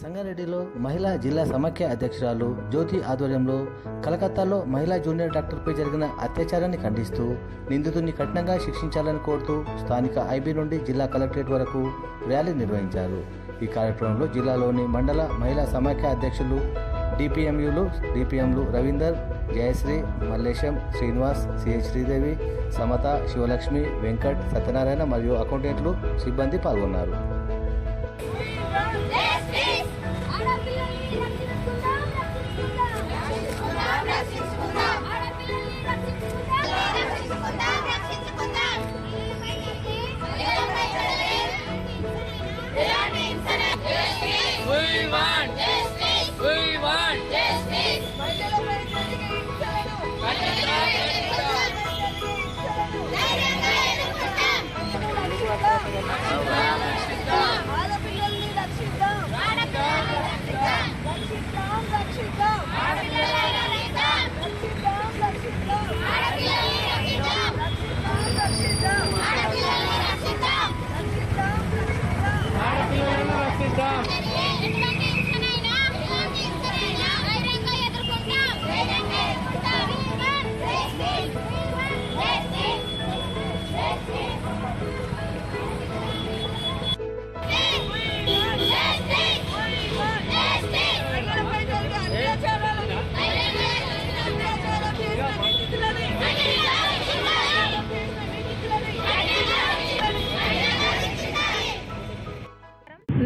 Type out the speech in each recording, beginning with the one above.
సంగారెడ్డిలో మహిళా జిల్లా సమాఖ్య అధ్యక్షురాలు జ్యోతి ఆధ్వర్యంలో కలకత్తాలో మహిళా జూనియర్ డాక్టర్పై జరిగిన అత్యాచారాన్ని ఖండిస్తూ నిందితుడిని కఠినంగా శిక్షించాలని కోరుతూ స్థానిక ఐబీ నుండి జిల్లా కలెక్టరేట్ వరకు ర్యాలీ నిర్వహించారు. ఈ కార్యక్రమంలో జిల్లాలోని మండల మహిళా సమాఖ్య అధ్యక్షులు డిపిఎంయులు డిపిఎంలు రవీందర్ జయశ్రీ మల్లేశం శ్రీనివాస్ సిహెచ్ శ్రీదేవి సమత శివలక్ష్మి వెంకట్ సత్యనారాయణ మరియు అకౌంటెంట్లు సిబ్బంది పాల్గొన్నారు. ఎటువంటి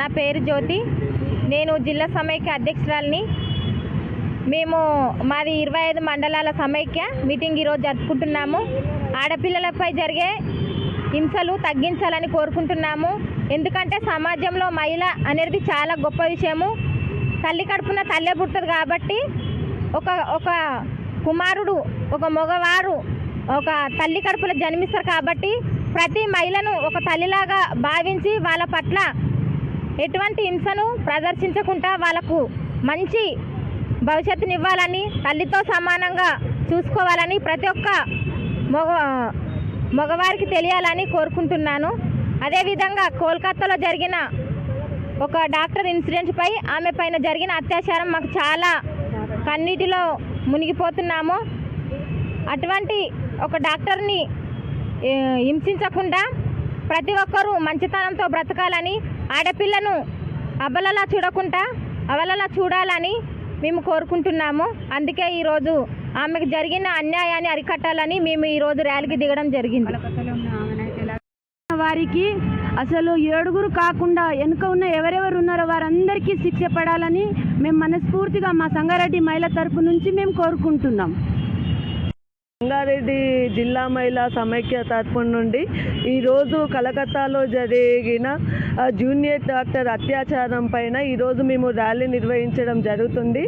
నా పేరు జ్యోతి. నేను జిల్లా సమైక్య అధ్యక్షురాలిని. మేము మాది ఇరవై ఐదు మండలాల సమైక్య మీటింగ్ ఈరోజు జరుపుకుంటున్నాము. ఆడపిల్లలపై జరిగే హింసలు తగ్గించాలని కోరుకుంటున్నాము. ఎందుకంటే సమాజంలో మహిళ అనేది చాలా గొప్ప విషయము. తల్లి కడుపున తల్లే పుడుతుంది కాబట్టి ఒక ఒక కుమారుడు ఒక మగవారు ఒక తల్లి కడుపులో జన్మిస్తారు కాబట్టి ప్రతి మహిళను ఒక తల్లిలాగా భావించి వాళ్ళ పట్ల ఎటువంటి హింసను ప్రదర్శించకుండా వాళ్ళకు మంచి భవిష్యత్తునివ్వాలని తల్లితో సమానంగా చూసుకోవాలని ప్రతి ఒక్క మగ మగవారికి తెలియాలని కోరుకుంటున్నాను. అదేవిధంగా కోల్కతాలో జరిగిన ఒక డాక్టర్ ఇన్సిడెంట్పై ఆమె పైన జరిగిన అత్యాచారం మాకు చాలా కన్నీటిలో మునిగిపోతున్నాము. అటువంటి ఒక డాక్టర్ని హింసించకుండా ప్రతి ఒక్కరూ మంచితనంతో బ్రతకాలని ఆడపిల్లను అబలలా చూడకుండా అవలలా చూడాలని మేము కోరుకుంటున్నాము. అందుకే ఈరోజు ఆమెకు జరిగిన అన్యాయాన్ని అరికట్టాలని మేము ఈరోజు ర్యాలీకి దిగడం జరిగింది. వారికి అసలు ఏడుగురు కాకుండా వెనుక ఉన్న ఎవరెవరు ఉన్నారో వారందరికీ శిక్ష పడాలని మేము మనస్ఫూర్తిగా మా సంగారెడ్డి మహిళ తరపు నుంచి మేము కోరుకుంటున్నాం. రంగారెడ్డి జిల్లా మహిళా సమైక్య తరఫున నుండి ఈరోజు కలకత్తాలో జరిగిన జూనియర్ డాక్టర్ అత్యాచారం పైన ఈరోజు మేము ర్యాలీ నిర్వహించడం జరుగుతుంది.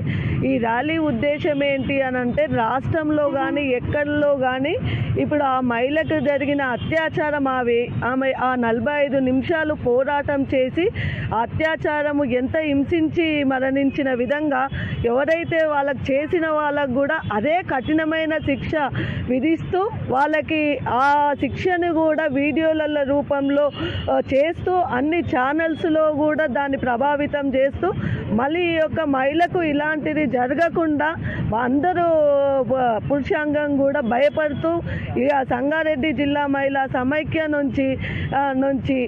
ఈ ర్యాలీ ఉద్దేశం ఏంటి అని అంటే రాష్ట్రంలో కానీ ఎక్కడలో కానీ ఇప్పుడు ఆ మహిళకు జరిగిన అత్యాచారం ఆమె ఆమె ఆ నలభై ఐదు నిమిషాలు పోరాటం చేసి ఆ అత్యాచారము ఎంత హింసించి మరణించిన విధంగా ఎవరైతే వాళ్ళకి చేసిన వాళ్ళకు కూడా అదే కఠినమైన శిక్ష విధిస్తూ వాళ్ళకి ఆ శిక్షను కూడా వీడియోల రూపంలో చేస్తూ అన్ని ఛానల్స్లో కూడా దాన్ని ప్రభావితం చేస్తూ మళ్ళీ ఈ యొక్క మహిళకు ఇలాంటిది జరగకుండా అందరూ పురుషాంగం కూడా భయపడుతూ ఇక సంగారెడ్డి జిల్లా మహిళా సమైక్య నుంచి నుంచి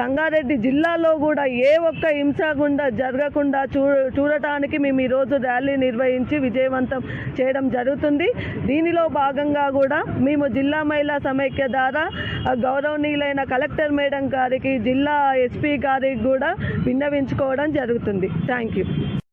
సంగారెడ్డి జిల్లాలో కూడా ఏ ఒక్క హింస గుండా జరగకుండా చూ చూడటానికి మేము ఈరోజు ర్యాలీ నిర్వహించి విజయవంతం చేయడం జరుగుతుంది. దీనిలో భాగంగా కూడా మేము జిల్లా మహిళా సమైక్య ద్వారా గౌరవనీయులైన కలెక్టర్ మేడం గారికి జిల్లా ఎస్పీ గారికి కూడా విన్నవించుకోవడం జరుగుతుంది. Thank Thank you.